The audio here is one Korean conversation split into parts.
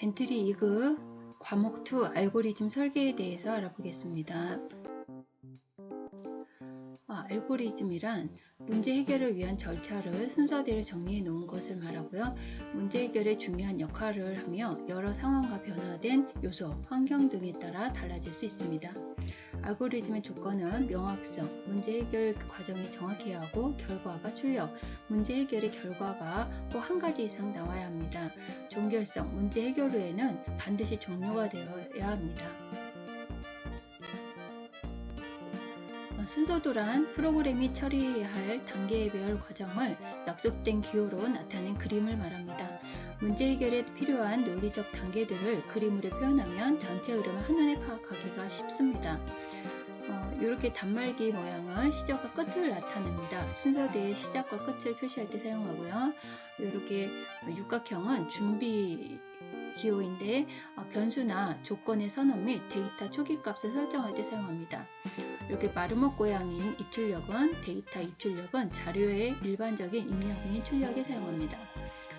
엔트리 2급 과목 2 알고리즘 설계에 대해서 알아보겠습니다. 아, 알고리즘이란 문제 해결을 위한 절차를 순서대로 정리해 놓은 것을 말하고요. 문제 해결에 중요한 역할을 하며 여러 상황과 변화된 요소, 환경 등에 따라 달라질 수 있습니다. 알고리즘의 조건은 명확성, 문제 해결 과정이 정확해야 하고 결과가 출력, 문제 해결의 결과가 꼭 한 가지 이상 나와야 합니다. 종결성, 문제 해결 후에는 반드시 종료가 되어야 합니다. 순서도란 프로그램이 처리해야 할 단계별 과정을 약속된 기호로 나타낸 그림을 말합니다. 문제 해결에 필요한 논리적 단계들을 그림으로 표현하면 전체 흐름을 한눈에 파악하기가 쉽습니다. 어, 이렇게 단말기 모양은 시작과 끝을 나타냅니다. 순서대의 시작과 끝을 표시할 때 사용하고요. 이렇게 육각형은 준비 기호인데 어, 변수나 조건의 선언 및 데이터 초기 값을 설정할 때 사용합니다. 이렇게 마르모 고양이인 입출력은 데이터 입출력은 자료의 일반적인 입력 및 출력에 사용합니다.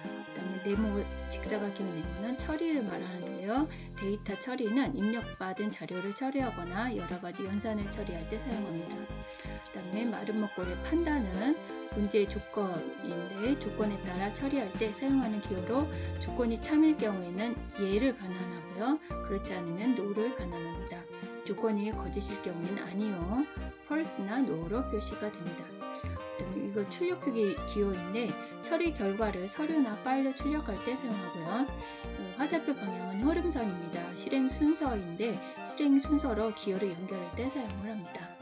그 다음에 네모 직사각형 네모는 처리를 말하는데요. 데이터 처리는 입력받은 자료를 처리하거나 여러 가지 연산을 처리할 때 사용합니다. 그 다음에 마름먹골의 판단은 문제의 조건인데 조건에 따라 처리할 때 사용하는 기호로 조건이 참일 경우에는 예를 반환하고요. 그렇지 않으면 no를 반환합니다. 조건이 거짓일 경우에는 아니요, false나 no로 표시가 됩니다. 그다음에 이거 출력 표기 기호인데 처리 결과를 서류나 파일로 출력할 때 사용하고요. 어, 화살표 방향은 흐름선입니다. 실행 순서인데 실행 순서로 기호를 연결할 때 사용을 합니다.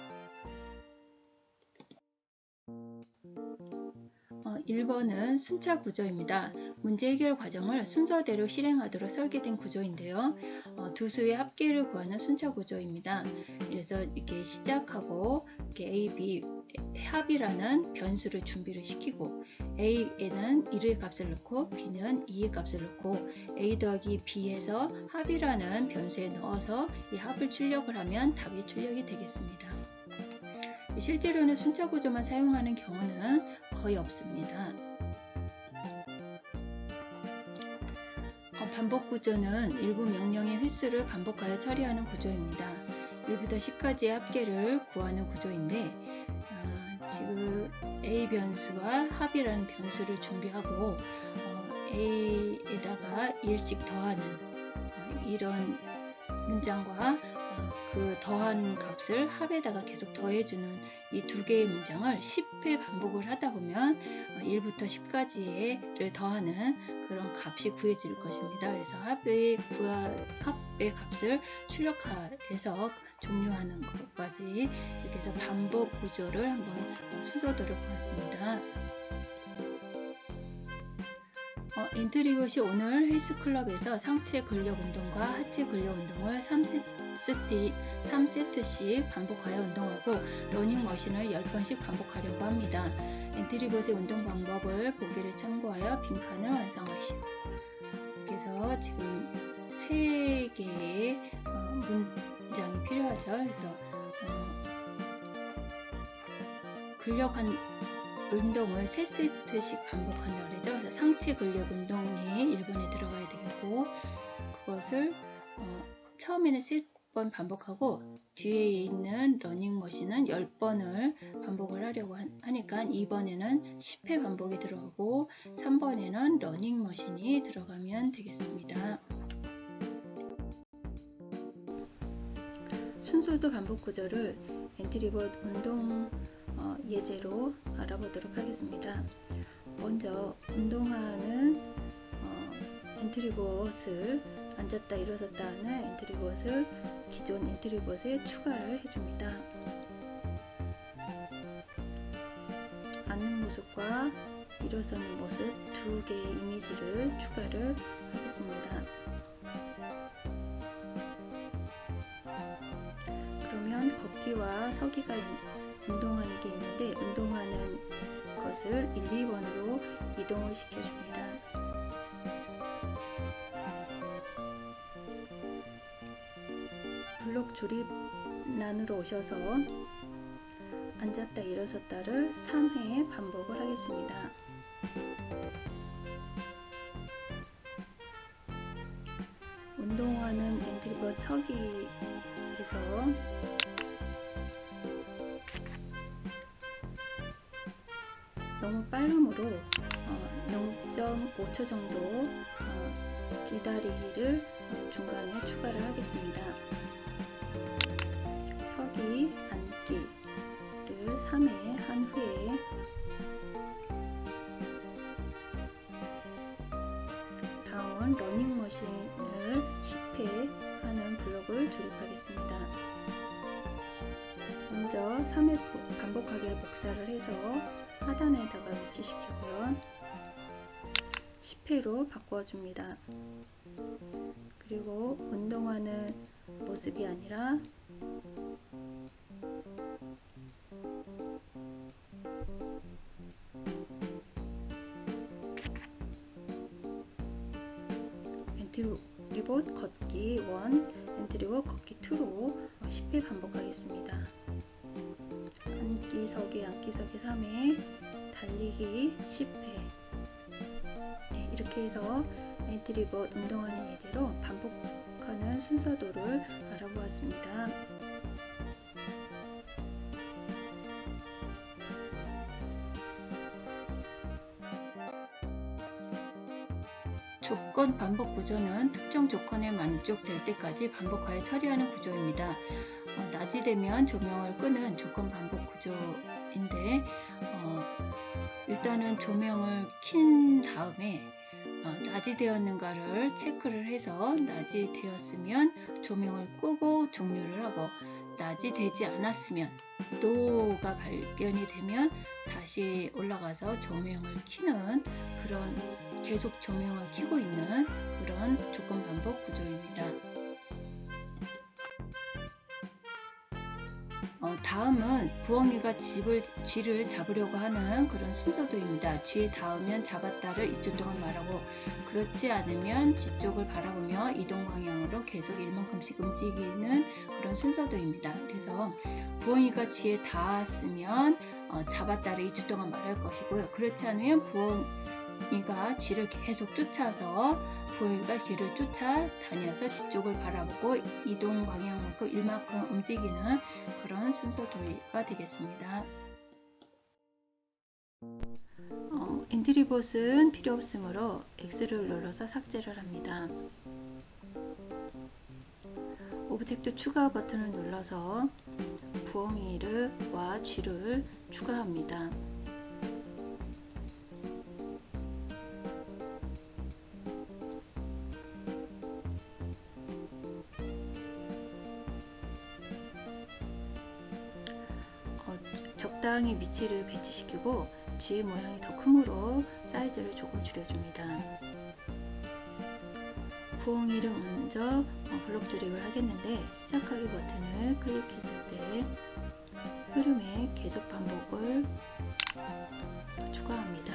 1번은 순차 구조입니다. 문제 해결 과정을 순서대로 실행하도록 설계된 구조인데요. 어, 두 수의 합계를 구하는 순차 구조입니다. 그래서 이렇게 시작하고 이렇게 A, B 합이라는 변수를 준비를 시키고 A에는 1의 값을 넣고 B는 2의 값을 넣고 A 더하기 B에서 합이라는 변수에 넣어서 이 합을 출력을 하면 답이 출력이 되겠습니다. 실제로는 순차 구조만 사용하는 경우는 거의 없습니다. 어, 반복 구조는 일부 명령의 횟수를 반복하여 처리하는 구조입니다. 1부터 10까지의 합계를 구하는 구조인데 어, 지금 A 변수와 합이라는 변수를 준비하고 어, A에다가 1씩 더하는 어, 이런 문장과 어, 그 더한 값을 합에다가 계속 더해주는 이 두 개의 문장을 10회 반복을 하다 보면 1부터 10까지를 더하는 그런 값이 구해질 것입니다. 그래서 합의 구하, 합의 값을 출력해서 종료하는 것까지 이렇게 해서 반복 구조를 한번 순서대로 보았습니다. 어, 엔트리봇이 오늘 헬스클럽에서 상체 근력 운동과 하체 근력 운동을 3세트, 3세트씩 반복하여 운동하고 러닝머신을 10번씩 반복하려고 합니다. 엔트리봇의 운동 방법을 보기를 참고하여 빈칸을 완성하시오. 그래서 지금 3개의 어, 문장이 필요하죠. 그래서 어, 근력 한 운동을 3세트씩 반복한다 그러죠. 상체 근력 운동이 1번에 들어가야 되겠고 그것을 어, 처음에는 3번 반복하고 뒤에 있는 러닝머신은 10번을 반복을 하려고 하니까 2번에는 10회 반복이 들어가고 3번에는 러닝머신이 들어가면 되겠습니다. 순서도 반복 구조를 엔트리봇 운동 어, 예제로 알아보도록 하겠습니다. 먼저 운동하는 어, 엔트리봇을 앉았다 일어섰다 하는 엔트리봇을 기존 엔트리봇에 추가를 해줍니다. 앉는 모습과 일어서는 모습 두 개의 이미지를 추가를 하겠습니다. 그러면 걷기와 서기가 운동하는 게 있는데 운동하는 것을 1, 2번으로 이동을 시켜줍니다. 블록 조립란으로 오셔서 앉았다 일어섰다를 3회 반복을 하겠습니다. 엔트리버 서기에서 너무 빠름으로 어, 0.5초 정도 어, 기다리기를 어, 중간에 추가를 하겠습니다. 서기 앉기를 3회 한 후에 다음은 러닝머신을 10회 하는 블록을 조립하겠습니다. 먼저 3회 반복하기를 복사를 해서 하단에다가 위치시키고요. 10회로 바꿔줍니다. 그리고 운동하는 모습이 아니라 엔트리봇 걷기 1, 엔트리봇 걷기 2로 10회 반복하겠습니다. 앉기 서기 앉기 서기 3회 달리기 10회 네, 이렇게 해서 엔트리봇 운동하는 예제로 반복하는 순서도를 알아보았습니다. 조건 반복 구조는 특정 조건에 만족될 때까지 반복하여 처리하는 구조입니다. 어, 낮이 되면 조명을 끄는 조건 반복 구조인데 어, 일단은 조명을 킨 다음에 어, 낮이 되었는가를 체크를 해서 낮이 되었으면 조명을 끄고 종료를 하고 낮이 되지 않았으면 노가 발견이 되면 다시 올라가서 조명을 켜는 그런 계속 조명을 켜고 있는 그런 조건 반복 구조입니다. 어, 다음은 부엉이가 집을, 쥐를 잡으려고 하는 그런 순서도입니다. 쥐에 닿으면 잡았다를 2초 동안 말하고 그렇지 않으면 쥐 쪽을 바라보며 이동 방향으로 계속 일만큼씩 움직이는 그런 순서도입니다. 그래서 부엉이가 쥐에 닿았으면 어, 잡았다를 2초 동안 말할 것이고요. 그렇지 않으면 부엉 이가 쥐를 계속 쫓아서 부엉이가 쥐를 쫓아 다녀서 뒤쪽을 바라보고 이동 방향만큼 일만큼 움직이는 그런 순서 도의가 되겠습니다. 어, 엔트리봇은 필요 없으므로 X를 눌러서 삭제를 합니다. 오브젝트 추가 버튼을 눌러서 부엉이를 와 쥐를 추가합니다. 적당히 위치를 배치시키고 쥐의 모양이 더 크므로 사이즈를 조금 줄여줍니다. 부엉이를 먼저 어, 블록 조립을 하겠는데 시작하기 버튼을 클릭했을 때 흐름의 계속 반복을 추가합니다.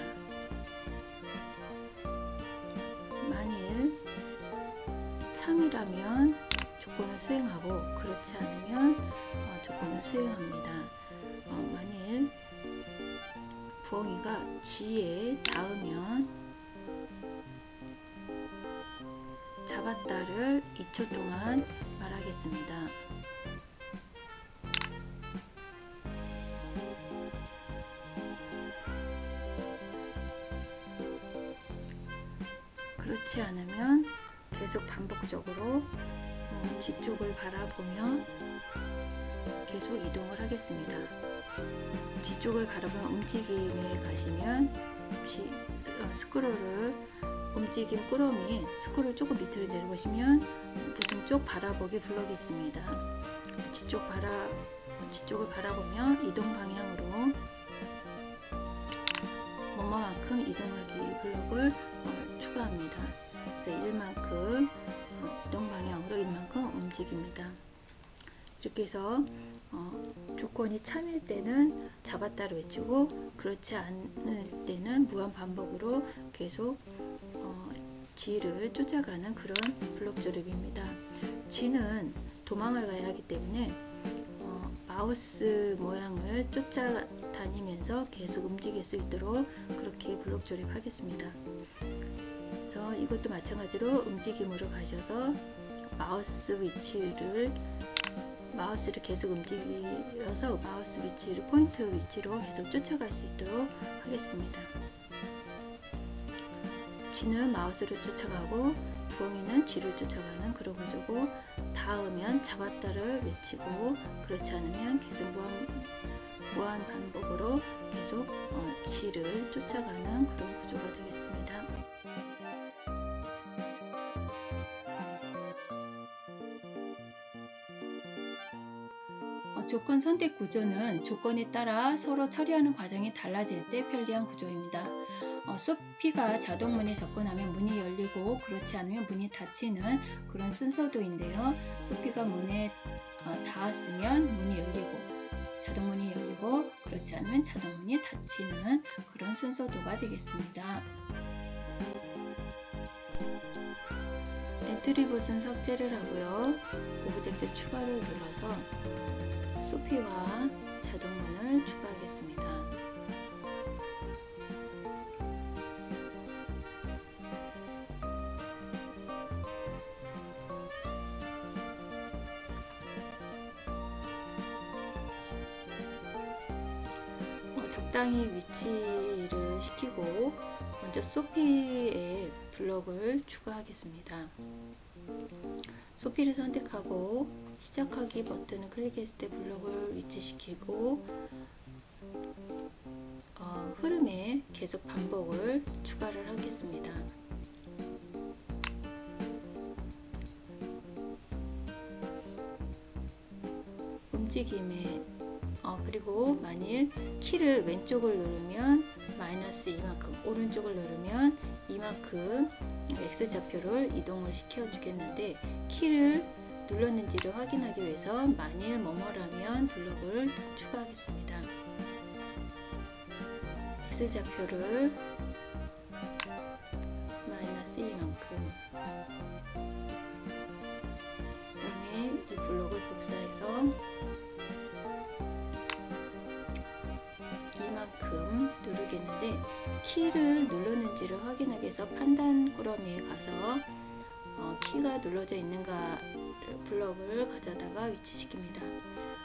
만일 참이라면 조건을 수행하고 그렇지 않으면 어, 조건을 수행합니다. 어, 만일 부엉이가 쥐에 닿으면 잡았다를 2초 동안 말하겠습니다. 그렇지 않으면 계속 반복적으로 음, 뒤쪽을 바라보며 계속 이동을 하겠습니다. 뒤쪽을 바라보는 움직임에 가시면 쥐, 어, 스크롤을 움직임 꾸러미 스크롤 조금 밑으로 내려보시면 무슨 쪽 바라보기 블럭이 있습니다. 뒤쪽 바라 뒤쪽을 바라보며 이동 방향으로 뭐뭐만큼 이동하기 블럭을 어, 추가합니다. 그래서 1만큼 어, 이동 방향으로 1만큼 움직입니다. 이렇게 해서 어, 조건이 참일 때는 잡았다를 외치고 그렇지 않을 때는 무한 반복으로 계속 어, 쥐를 쫓아가는 그런 블록 조립입니다. 쥐는 도망을 가야 하기 때문에 어, 마우스 모양을 쫓아다니면서 계속 움직일 수 있도록 그렇게 블록 조립하겠습니다. 그래서 이것도 마찬가지로 움직임으로 가셔서 마우스 위치를 마우스를 계속 움직여서 마우스 위치를 포인트 위치로 계속 쫓아갈 수 있도록 하겠습니다. 쥐는 마우스를 쫓아가고 부엉이는 쥐를 쫓아가는 그런 구조고 닿으면 잡았다를 외치고 그렇지 않으면 계속 무한, 무한 반복으로 계속 어, 쥐를 쫓아가는 그런 구조가 되겠습니다. 조건 선택 구조는 조건에 따라 서로 처리하는 과정이 달라질 때 편리한 구조입니다. 어, 소피가 자동문에 접근하면 문이 열리고 그렇지 않으면 문이 닫히는 그런 순서도인데요. 소피가 문에 어, 닿았으면 문이 열리고 자동문이 열리고 그렇지 않으면 자동문이 닫히는 그런 순서도가 되겠습니다. 엔트리 봇은 삭제를 하고요. 오브젝트 추가를 눌러서 소피와 자동문을 추가하겠습니다. 어, 적당히 위치를 시키고 먼저 소피의 블럭을 추가하겠습니다. 소피를 선택하고 시작하기 버튼을 클릭했을 때 블럭을 위치시키고 어, 흐름에 계속 반복을 추가를 하겠습니다. 움직임에 어, 그리고 만일 키를 왼쪽을 누르면 마이너스 이만큼 오른쪽을 누르면 이만큼 X좌표를 이동을 시켜 주겠는데 키를 눌렀는지를 확인하기 위해서 만일 뭐뭐라면 블록을 추가하겠습니다. X좌표를 마이너스 이만큼 그 다음에 이 블록을 복사해서 만큼 누르겠는데 키를 눌렀는지를 확인하기 위해서 판단 꾸러미에 가서 어, 키가 눌러져 있는가 블럭을 가져다가 위치시킵니다.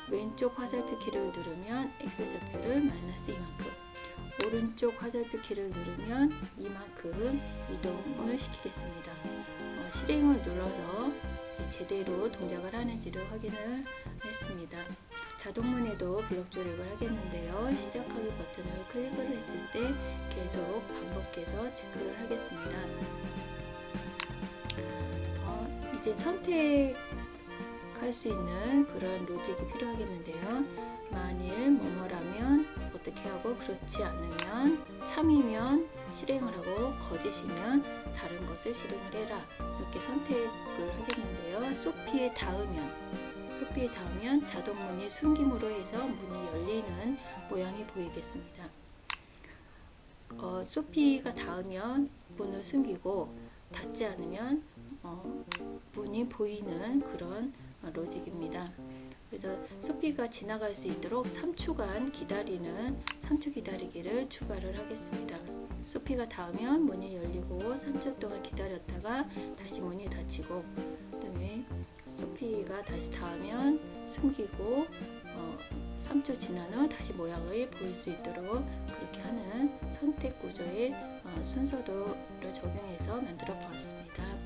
왼쪽 화살표 키를 누르면 X좌표를 마이너스 이만큼 오른쪽 화살표 키를 누르면 이만큼 이동을 시키겠습니다. 어, 실행을 눌러서 제대로 동작을 하는지를 확인을 했습니다. 자동문에도 블록 조립을 하겠는데요. 시작하기 버튼을 클릭을 했을 때 계속 반복해서 체크를 하겠습니다. 어, 이제 선택할 수 있는 그런 로직이 필요하겠는데요. 만일 뭐뭐라면 어떻게 하고 그렇지 않으면 참이면 실행을 하고 거짓이면 다른 것을 실행을 해라 이렇게 선택을 하겠는데요. 소피에 닿으면 소피에 닿으면 자동 문이 숨김으로 해서 문이 열리는 모양이 보이겠습니다. 어, 소피가 닿으면 문을 숨기고 닿지 않으면 어, 문이 보이는 그런 어, 로직입니다. 그래서 소피가 지나갈 수 있도록 3초간 기다리는 3초 기다리기를 추가를 하겠습니다. 소피가 닿으면 문이 열리고 3초 동안 기다렸다가 다시 문이 닫히고 소피가 다시 닿으면 숨기고 어, 3초 지난 후 다시 모양을 보일 수 있도록 그렇게 하는 선택 구조의 어, 순서도를 적용해서 만들어 보았습니다.